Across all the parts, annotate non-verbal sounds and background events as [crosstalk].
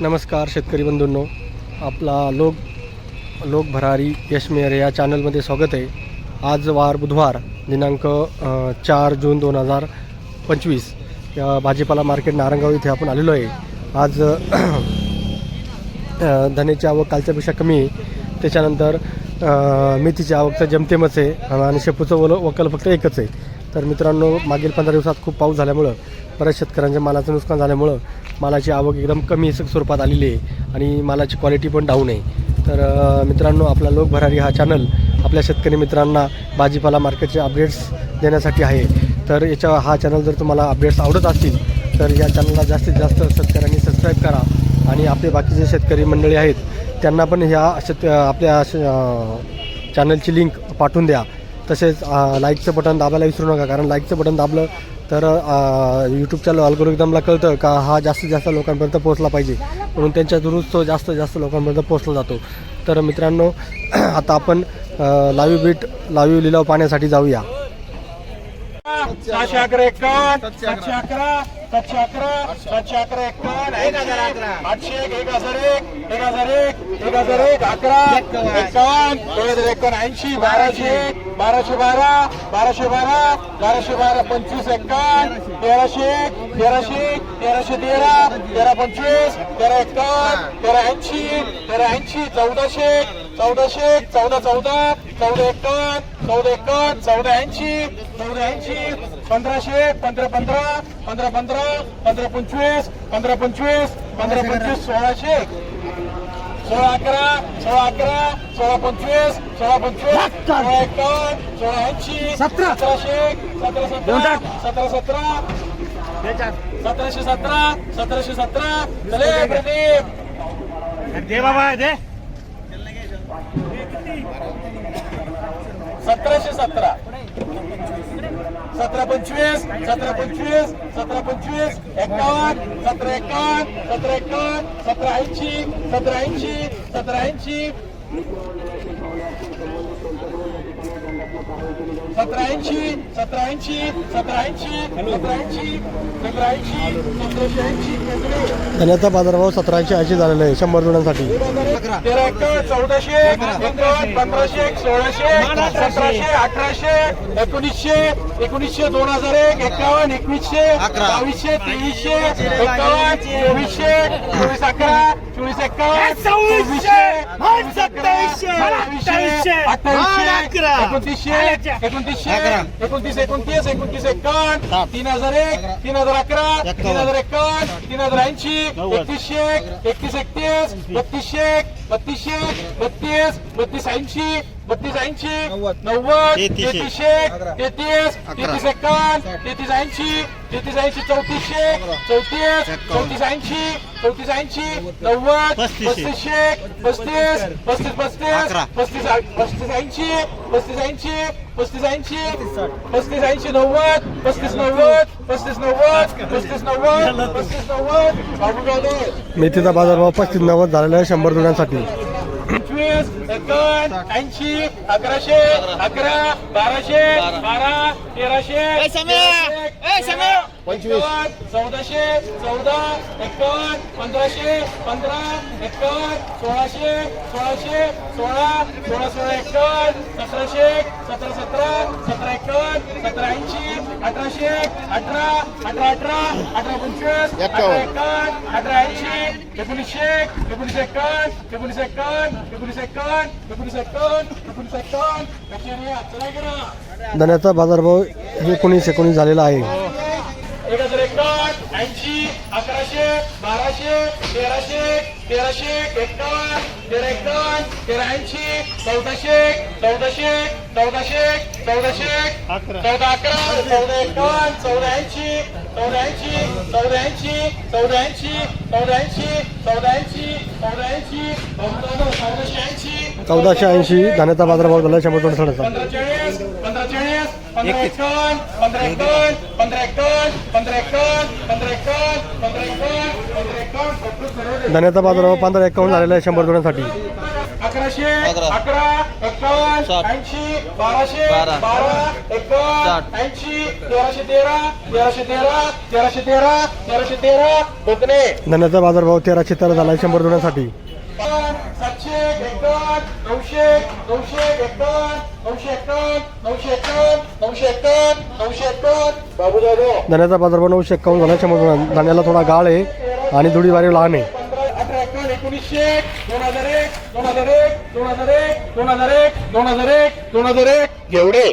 नमस्कार शेतकरी बंधूंनो. आपला लोक लोक भरारी यशमेर या चॅनलमध्ये स्वागत आहे. आज वार बुधवार दिनांक चार जून दोन हजार पंचवीस या भाजीपाला मार्केट नारंगाव इथे आपण आलेलो आहे. आज धनेची आवक कालच्यापेक्षा कमी आहे. त्याच्यानंतर मेथीची आवक तर जमतेमच आहे. आणि शेपूचं वल वकल फक्त एकच आहे. तर मित्रांनो मागील पंधरा दिवसात खूप पाऊस झाल्यामुळं बऱ्याच शेतकऱ्यांच्या मालाचं नुकसान झाल्यामुळं मालाची आवक एकदम कमी स्वरूपात आलेली आहे आणि मालाची क्वालिटी पण डाऊन आहे. तर मित्रांनो आपला लोक भरारी हा चॅनल आपल्या शेतकरी मित्रांना भाजीपाला मार्केटचे अपडेट्स देण्यासाठी आहे. तर याच्या हा चॅनल जर तुम्हाला अपडेट्स आवडत असतील तर या चॅनलला जास्तीत जास्त शेतकऱ्यांनी सबस्क्राईब करा आणि आपले बाकीचे शेतकरी मंडळी आहेत त्यांना पण ह्या शेत आपल्या श- चॅनलची लिंक पाठवून द्या. तसेच लाईकचं बटन दाबायला विसरू नका कारण लाईकचं बटन दाबलं तर यूट्यूबच्या अल्गोरिदमला कळतं का हा जास्तीत जास्त लोकांपर्यंत पोहोचला पाहिजे. म्हणून त्यांच्या दुरुस्त तो जास्त जास्त लोकांपर्यंत पोहोचला जातो. तर मित्रांनो [clears throat] आता आपण लाईव्ह बीट लाईव्ह लिलाव पाहण्यासाठी जाऊया. सातशे अकरा एकावन्न सातशे अकरा एकावन्न एक हजार अकरा. आठशे एक एक हजार एक एक हजार एक एक हजार एक अकरा एकावन्न दोन हजार एकावन्न ऐंशी बाराशे एक बाराशे बारा बाराशे बारा बाराशे बारा पंचवीस एकावन्न तेराशे एक तेराशे एक तेराशे तेरा तेरा पंचवीस तेरा एकावन्न तेरा ऐंशी तेरा ऐंशी चौदाशे एक चौदाशे एक चौदा चौदा चौदा एकावन्न चौदा एकावन्न चौदा ऐंशी चौदा ऐंशी पंधराशे पंधरा पंधरा पंधरा पंधरा पंधरा पंचवीस पंधरा पंचवीस पंधरा पंचवीस सोळाशे सोळा अकरा सोळा अकरा सोळा पंचवीस सोळा पंचवीस सोळा एकावन्न सोळा ऐंशी सतराशे सतरा सतरा सतरा सतरा. सतराशे सतरा सतराशे सतरा. चले प्रदीप. दे बाबा दे. सतराशे सतरा. सतरा पंचवीस सतरा पंचवीस सतरा पंचवीस एकावन्न सतरा एकावन्न सतरा एकावन्न सतरा ऐंशी सतरा ऐंशी सतरा ऐंशी. सतरा ऐंशी सतरा ऐंशी सतरा ऐंशी सतरा ऐंशी सतरा ऐंशी सतराशे ऐंशी धन्याचा बाजारभाव सतराशे ऐंशी झालेला आहे शंभर जुन्यांसाठी. तेरा एकावन्न चौदाशे पंधराशे सोळाशे सतराशे अठराशे एकोणीसशे एकोणीसशे दोन हजार एक एकावन्न एकवीसशे बावीसशे तेवीसशे एकावन्न चोवीसशे चोवीस अकरा चोवीस सत्तावीसशे, बावीसशे, अठ्ठावीसशे, अठ्ठावीसशे. एकोणतीसशे एकोणतीसशे एकोणतीस एकोणतीस एकोणतीस एकावन्न तीन हजार एक तीन हजार अकरा तीन हजार एकावन्न तीन हजार ऐंशी एकतीसशे एकतीस एकतीस बत्तीसशे बत्तीसशे बत्तीस बत्तीस ऐंशी बत्तीस ऐंशी नव्वद. तेहतीसशे. तेहतीस तेहतीस एकावन्न तेहतीस ऐंशी तेहतीस ऐंशी चौतीसशे चौतीस चौतीस ऐंशी चौतीस ऐंशी नव्वद. पस्तीसशे. पस्तीस पस्तीस पस्तीस पस्तीस पस्तीस ऐंशी पस्तीस ऐंशी पस्तीस ऐंशी पस्तीस ऐंशी नव्वद पस्तीस नव्वद पस्तीस नव्वद पस्तीस नव्वद पस्तीस नव्वद. मेथीचा बाजारभाव पस्तीस नव्वद झालेला आहे शंभर जुन्यांसाठी पंचवीस एकावन्न ऐंशी अकराशे अकरा बाराशे बारा तेराशे पंचवीस. चौदाशे चौदा एकावन्न पंधराशे पंधरा एकावन्न सोळाशे सोळाशे सोळा सोळा सोळा एकावन्न सतराशे सतरा सतरा सतरा एकावन्न सतरा ऐंशी अठराशे अठरा अठरा अठरा अठरा पंचवीस अठरा एकावन्न. अठरा ऐंशी एकोणीसशे एकोणीस एकावन्न एकोणीस एकावन्न एकोणीस एकावन्न एकोणीस एकावन्न एकोणीस करा धन्याचा बाजारभाव एकोणीस एकोणीस झालेला आहे. ऐंशी अकराशे बाराशे तेराशे तेराशे एकावन्न तेरा एकावन्न तेरा ऐंशी चौदाशे चौदाशे चौदाशे चौदाशे चौदा अकरा चौदा एकावन्न चौदा ऐंशी चौदा ऐंशी चौदा ऐंशी चौदा ऐंशी चौदा ऐंशी चौदा ऐंशी चौदा ऐंशी चौदाशे ऐंशी चौदाशे ऐंशी धान्याचा बाजारभाव झाला आहे शंभर पंधरा चाळीस पंधरा चाळीस धान्याचा बाजारभाव पंधरा एकावन्न झालेला आहे शंभर दोनसाठी अकराशे अकरा. एकावन्न ऐंशी बाराशे तेराशे तेरा तेराशे तेरा झाला आहे शंभर दोनसाठी एकावन्न नऊशे नऊशे एकावन्न नऊशे एकावन्न नऊशे एकावन्न नऊशे एकावन्न नऊशे एकावन्न बाबू जाधव धान्याचा बाजारभाव नऊशे शंभर जुड्या धान्याला थोडा गाळ आहे आणि दुडी बारी लहान आहे अठरा एकावन्न एकोणीसशे दोन हजार एक दोन हजार एक दोन हजार एक दोन हजार एक दोन हजार एक दोन हजार एक. एवढे.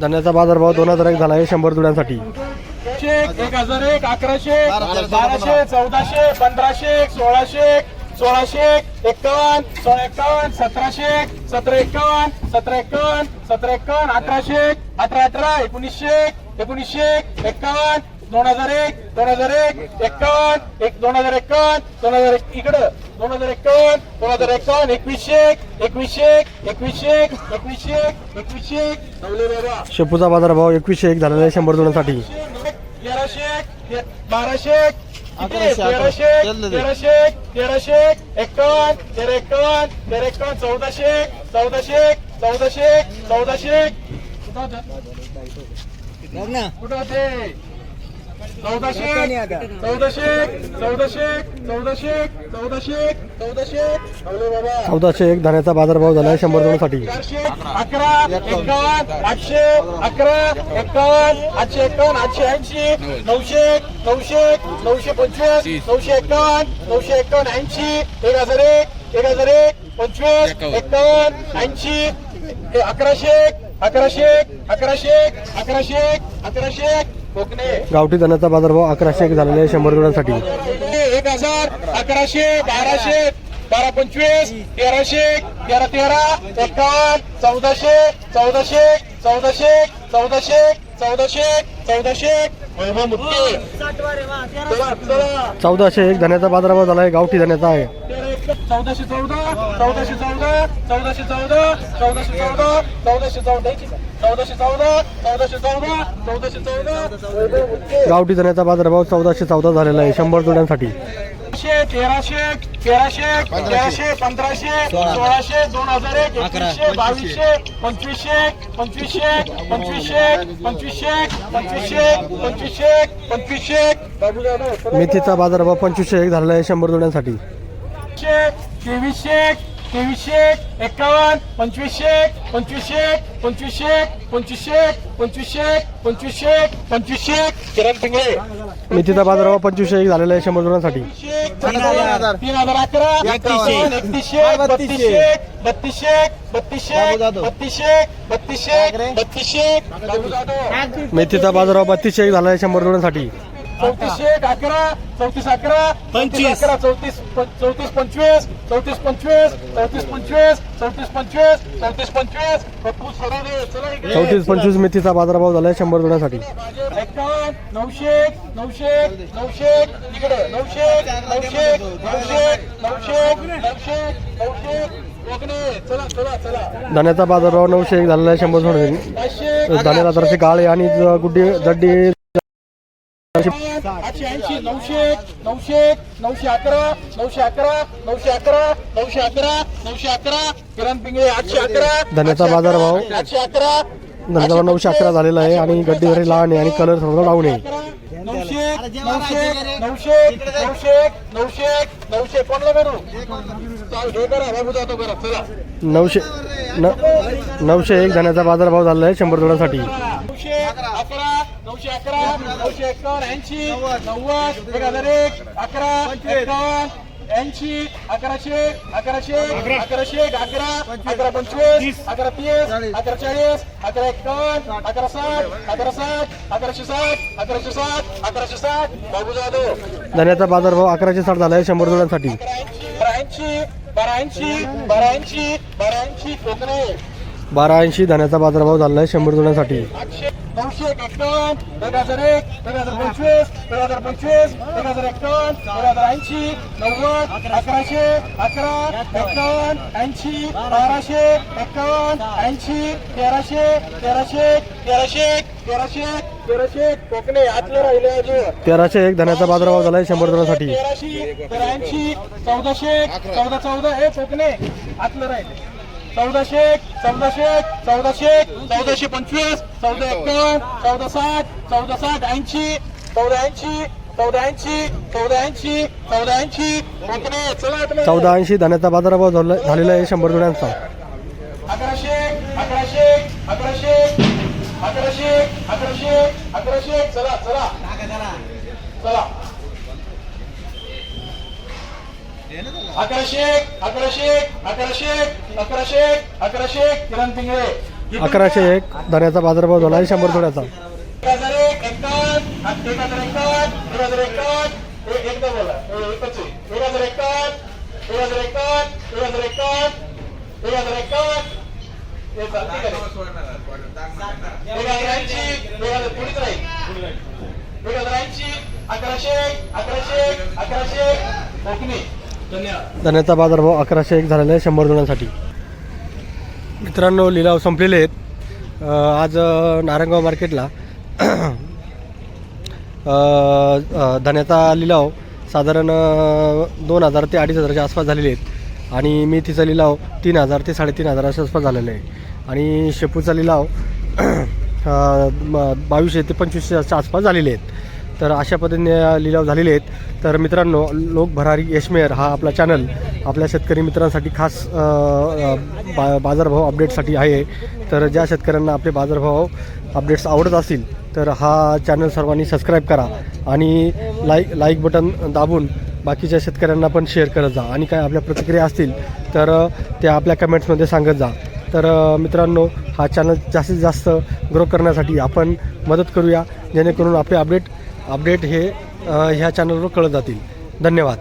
धान्याचा बाजारभाव दोन हजार एक झाला आहे शंभर जुड्यांसाठी एक हजार एक अकराशे बाराशे चौदाशे पंधराशे सोळाशे सोळाशे एक्कावन्न सोळा एक्कावन्न सतराशे सतरा एक्कावन्न सतरा एक्कावन्न सतरा एक्कावन्न अठराशे अठरा अठरा एकोणीसशे एकोणीसशे एक्कावन्न दोन हजार एक दोन हजार एक एक्कावन्न एक दोन हजार एक्कावन्न दोन हजार एक इकडं दोन हजार एक्कावन्न दोन हजार एक्कावन्न एकवीसशे एकवीसशे एकवीसशे एकवीसशे एकवीसशे बाबा शेपूचा बाजारभाव एकवीसशे एक झालेला आहे शंभर जुड्यांसाठी तेराशे बाराशे. तेराशे. तेराशे तेराशे एकावन्न तेरा एकावन्न तेरा एकावन्न चौदाशे चौदाशे चौदाशे चौदाशे कुठं होतं? चौदाशे चौदाशे चौदाशे चौदाशे चौदाशे चौदाशे चौदाशे एक. धान्याचा बाजारभाव झाला आहे शंभर चारशे अकरा एकावन्न आठशे अकरा एकावन्न आठशे एकावन्न आठशे ऐंशी नऊशे नऊशे नऊशे पंचवीस नऊशे एकावन्न नऊशे एकावन्न ऐंशी एक हजार एक एक हजार एक पंचवीस एकावन्न ऐंशी अकराशे अकराशे अकराशे अकराशे अकराशे गावठी धान्याचा बाजारभाव अकराशे एक झालेला आहे शंभर जुड्यांसाठी एक हजार अकराशे बाराशे बारा पंचवीस तेराशे तेरा तेरा एकावन्न चौदाशे चौदाशे चौदाशे चौदाशे चौदाशे चौदाशे चौदाशे एक धान्याचा बाजारभाव झाला आहे गावठी धान्याचा आहे. चौदाशे चौदा चौदाशे चौदा चौदाशे चौदा चौदाशे चौदा चौदाशे चौदा चौदाशे चौदा चौदाशे चौदा चौदाशे चौदा. गावठी धान्याचा बाजारभाव चौदाशे चौदा झालेला आहे शंभर जुड्यांसाठी. तेराशे तेराशे तेराशे पंधराशे सोळाशे दोन हजार एक एकवीसशे बावीसशे पंचवीसशे पंचवीसशे पंचवीसशे पंचवीसशे पंचवीसशे पंचवीसशे पंचवीसशे. मेथीचा बाजारभाव पंचवीसशे एक झालेला आहे शंभर जुड्यांसाठी. शेख तेवीस शेख तेवीस शेख एक्कावन्न पंचवीसशे शेख पंचवीसशे शेख पंचवीस शेख पंचवीस शेख पंचवीस शेख पंचवीस शेख पंचवीस शेख किरण पिंगळे. नितीचा बाजारावर पंचवीस शेख झालेला आहे शंभर जणांसाठी तीन हजार अकरा एकतीस शेख बत्तीसशे? शेख बत्तीसशे बत्तीस शेख बत्तीस शेख बत्तीस शेख बत्तीस शेख मेथीचा बाजारावर बत्तीस एक झालेला आहे शंभर जणांसाठी जुड्यांसाठी चौतीसशे अकरा चौतीस अकरा पंचवीस. अकरा चौतीस चौतीस पंचवीस चौतीस पंचवीस चौतीस पंचवीस चौतीस पंचवीस चौतीस पंचवीस. चौतीस पंचवीस मेथीचा बाजारभाव झाला आहे शंभर जुड्यांसाठी. एकावन्न नऊशे नऊशे नऊशे इकडे नऊशे नऊशे नऊशे नऊशे नऊशे नऊशे धान्याचा बाजारभाव नऊशे एक झालेला आहे शंभर पाचशे धान्याला जरासे गाळे आणि गुड्डी जड्डी आठशे ऐंशी नऊशे नऊशे नऊशे अकरा नऊशे अकरा नऊशे अकरा नऊशे अकरा नऊशे अकरा किरण पिंगळे आठशे अकरा धन्याचा बाजारभाव. आठशे अकरा धान्याचा नऊशे अकरा झालेला आहे आणि गड्डी जरी लहान आहे आणि कलर थोडा डाऊन आहे. नऊशे नऊशे नऊशे नऊशे नऊशे नऊशे कोणला करू चाल, हे करा बाबू जातो करा चला. नऊशे नऊशे एक धान्याचा बाजारभाव झाला आहे शंभर अकरा नऊशे अकरा नऊशे एकावन्न ऐंशी नव्वद. एक हजार एक अकरा एकावन्न ऐंशी अकराशे अकराशे अकराशे एक अकरा अकरा पंचवीस अकरा तीस अकरा चाळीस अकरा एकावन्न अकरा साठ अकरा साठ अकराशे साठ अकराशे साठ अकराशे साठ. बाबू जाधव. धान्याचा बाजारभाव अकराशे साठ झाला आहे शंभर जुड्यांसाठी. बारा ऐंशी बारा ऐंशी बारा ऐंशी बारा ऐंशी कोकणे. बारा ऐंशी धान्याचा बाजारभाव झाला आहे शंभर नऊशे एक हजार एक एक हजार पंचवीस एक हजार पंचवीस एक हजार एक हजार ऐंशी नव्वद अकराशे अकरा ऐंशी बाराशे एक्कावन्न ऐंशी तेराशे तेराशे तेराशे तेराशे तेराशे कोकणे आतलं राहिले अजून. तेराशे एक धन्याचा बाजारभाव झाला आहे शंभर दोनासाठी तेराशे त्र्याऐंशी चौदाशे चौदा चौदा. हे कोकणे आतलं राहिले चौदाशे चौदाशे चौदाशे चौदाशे पंचवीस चौदा एकावन्न चौदा साठ चौदा साठ ऐंशी चौदा ऐंशी चौदा ऐंशी चौदा ऐंशी चौदा ऐंशी. चौदा ऐंशी धन्याचा बाजारभाव झाला झालेला आहे शंभर दोन्यांचा अकराशे अकराशे अकराशे अकराशे अकराशे अकराशे चला चला. चला. अकराशे अकराशे अकराशे अकराशे अकराशे किरण पिंगळे अकराशे एक धन्याचा बाजारभाव झाला आहे शंभर एक हजार एक एक हजार एक हजार एकदा बोला एकच. एक हजार एक हजार एक हजार एक हजार हे? एक हजार ऐंशी एक हजार पुढेच राहील एक हजार ऐंशी अकराशे अकराशे अकराशे कोकणी धन्याचा बाजारभाव अकराशे एक झालेला आहे शंभर जणांसाठी मित्रांनो लिलाव संपलेले आहेत. आज अं, नारायणगाव मार्केटला धन्याचा लिलाव साधारण दोन हजार ते अडीच हजाराच्या आसपास झालेले आहेत. आणि मेथीचा लिलाव तीन हजार ते साडेतीन हजाराच्या आसपास झालेला आहे. आणि शेपूचा लिलाव म- बावीसशे ते पंचवीसशेच्या आसपास झालेले आहेत. तर अशा पद्धतीने लिलाव झालेले आहेत. तर मित्रांनो लोक भरारी यशमेअर हा आपला चॅनल आपल्या शेतकरी मित्रांसाठी खास बा बाजारभाव अपडेटसाठी आहे. तर ज्या शेतकऱ्यांना आपले बाजारभाव अपडेट्स आवडत असतील तर हा चॅनल सर्वांनी सबस्क्राईब करा आणि लाईक लाईक बटन दाबून बाकीच्या शेतकऱ्यांना पण शेअर करत जा. आणि काय आपल्या प्रतिक्रिया असतील तर त्या आपल्या कमेंट्समध्ये सांगत जा. तर मित्रांनो हा चॅनल जास्तीत जास्त ग्रो करण्यासाठी आपण मदत करूया. जेणेकरून आपले अपडेट अपडेट हे ह्या चॅनलवर कळत जातील. धन्यवाद.